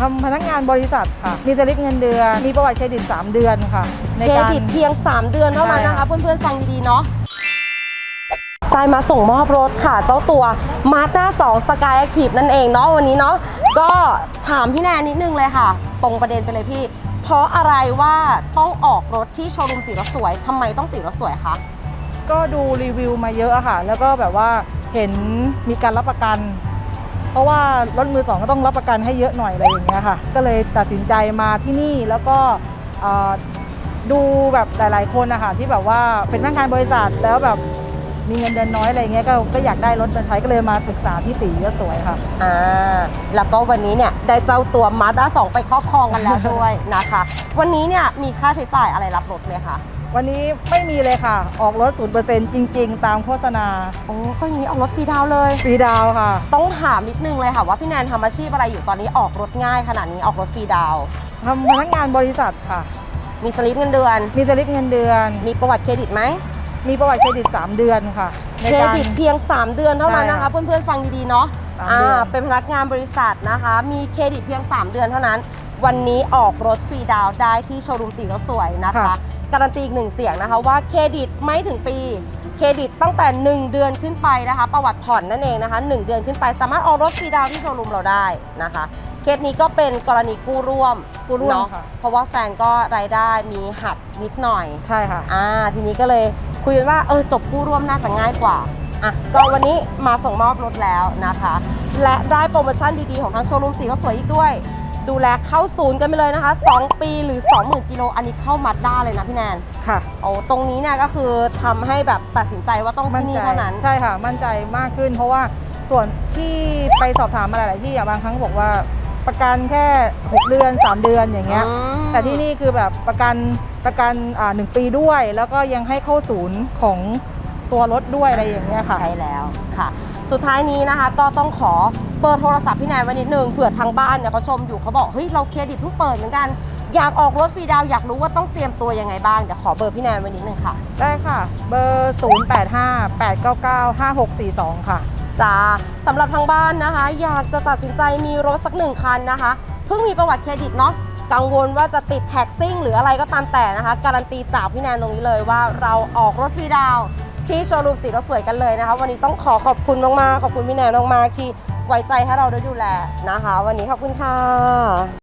ทำพนักงานบริษัทค่ะ มีสลิปเงินเดือน มีประวัติเครดิต 3 เดือนค่ะในเครการดิตเพียง 3 เดือนเท่านั้นใช่นะคะค่ะเพื่อนๆ ฟังดีๆ เนาะทรายมาส่งมอบรถค่ะ เจ้าตัว Mazda 2 Sky Active นั่นเองเนาะวันนี้เนาะก็ถามพี่แนนนิดนึงเลยค่ะ ตรงประเด็นไปเลยพี่ เพราะอะไรว่าต้องออกรถที่โชว์รูมติดรถสวยทำไมต้องติดรถสวยคะ ก็ดูรีวิวมาเยอะอะค่ะ แล้วก็แบบว่าเห็นมีการรับประกัน เพราะว่ารถมือสองก็ต้องรับประกันให้เยอะหน่อยอะไรอย่างเงี้ยค่ะ ก็เลยตัดสินใจมาที่นี่แล้วก็ดูแบบหลาย ๆ คนนะคะที่แบบว่าเป็นพนักงานบริษัทแล้วแบบมีเงินเดือนน้อยอะไรเงี้ยก็ก็อยากได้รถมาใช้ก็เลยมาปรึกษาที่ตีก็สวยค่ะอ่าแล้วก็วันนี้เนี่ยได้เจ้าตัว Mazda 2ไปครอบครองกันแล้วด้วยนะคะ วันนี้เนี่ยมีค่าใช้จ่ายอะไรรับรถไหมคะ วันนี้ไม่มีเลยค่ะ ออกรถ 0%จริง ๆ ตามโฆษณาโอ้ก็อย่างนี้ออกรถฟรีดาวน์เลย ฟรีดาวน์ค่ะ ต้องถามนิดนึงเลยค่ะ ว่าพี่แนนทำอาชีพอะไรอยู่ตอนนี้ออกรถง่ายขนาดนี้ออกรถฟรีดาวน์ทำพนักงานบริษัทค่ะ มีสลิปเงินเดือน มีสลิปเงินเดือน มีประวัติเครดิตไหม มีประวัติเครดิต 3 เดือนค่ะในเครการ ดิตเพียง 3 เดือนเท่านั้นใช่นะคะค่ะเพื่อนๆฟังดีๆเนาะสามอ่าเดือน เป็นพนักงานบริษัทนะคะ มีเครดิตเพียง 3 เดือนเท่านั้น วันนี้ออกรถฟรีดาวน์ได้ที่โชว์รูมติรถสวยนะคะ การันตีอีกหนึ่งเสียงนะคะว่าเครดิตไม่ถึงปี เครดิตตั้งแต่ 1 เดือนขึ้นไปนะคะ ประวัติผ่อนนั่นเองนะคะ 1 เดือนขึ้นไปสามารถออกรถฟรีดาวน์ที่โชว์รูมเราได้นะคะเคสนี้ก็เป็นกรณีกู้ร่วมกู้ร่วมเนาะค่ะ เพราะว่าแฟนก็รายได้มีหักนิดหน่อย ใช่ค่ะ อ่าทีนี้ก็เลยคุยกันว่าเออจบกู้ร่วมน่าจะง่ายกว่าอะก็วันนี้มาส่งมอบรถแล้วนะคะ และได้โปรโมชั่นดีๆ ของทางโชว์รูมสีรถสวยอีกด้วย ดูแลเข้าศูนย์กันไปเลยนะคะ 2 ปีหรือ 20,000กิโลอันนี้เข้ามัดด้าเลยนะพี่แนนค่ะโอ้ตรงนี้เนี่ยก็คือทำให้แบบตัดสินใจว่าต้องที่นี่เท่านั้น ใช่ค่ะ มั่นใจมากขึ้น เพราะว่าส่วนที่ไปสอบถามมาหลาย ๆ ที่อะบางครั้งบอกว่าประกันแค่ 6 เดือน 3 เดือนอย่างเงี้ย อืม แต่ที่นี่คือแบบประกันประกันอ่าหนึ่งปีด้วย แล้วก็ยังให้เข้าศูนย์ของ ตัวรถด้วยอะไรอย่างเงี้ยค่ะ ใช่แล้วค่ะ สุดท้ายนี้นะคะ ก็ต้องขอเบอร์โทรศัพท์พี่แนนไว้นิดนึงเผื่อทางบ้านเนี่ยเขาชมอยู่เขาบอกเฮ้ยเราเครดิตเพิ่งเปิดเหมือนกันอยากออกรถฟรีดาวน์อยากรู้ว่าต้องเตรียมตัวยังไงบ้างเดี๋ยวขอเบอร์พี่แนนไว้นิดนึงค่ะ ได้ค่ะ เบอร์ 0858995642 ค่ะ จ้าสำหรับทางบ้านนะคะ อยากจะตัดสินใจมีรถสักหนึ่งคันนะคะ เพิ่งมีประวัติเครดิตเนาะกังวลว่าจะติดแท็กซิ่งหรืออะไรก็ตามแต่นะคะ การันตีจากพี่แนนตรงนี้เลยว่าเราออกรถฟรีดาวน์ ที่โชว์รูมติดรถสวยกันเลยนะคะ วันนี้ต้องขอขอบคุณมากๆ ขอบคุณพี่แนนมากๆที่ไว้ใจให้เราได้ดูแลนะคะ วันนี้ขอบคุณค่ะ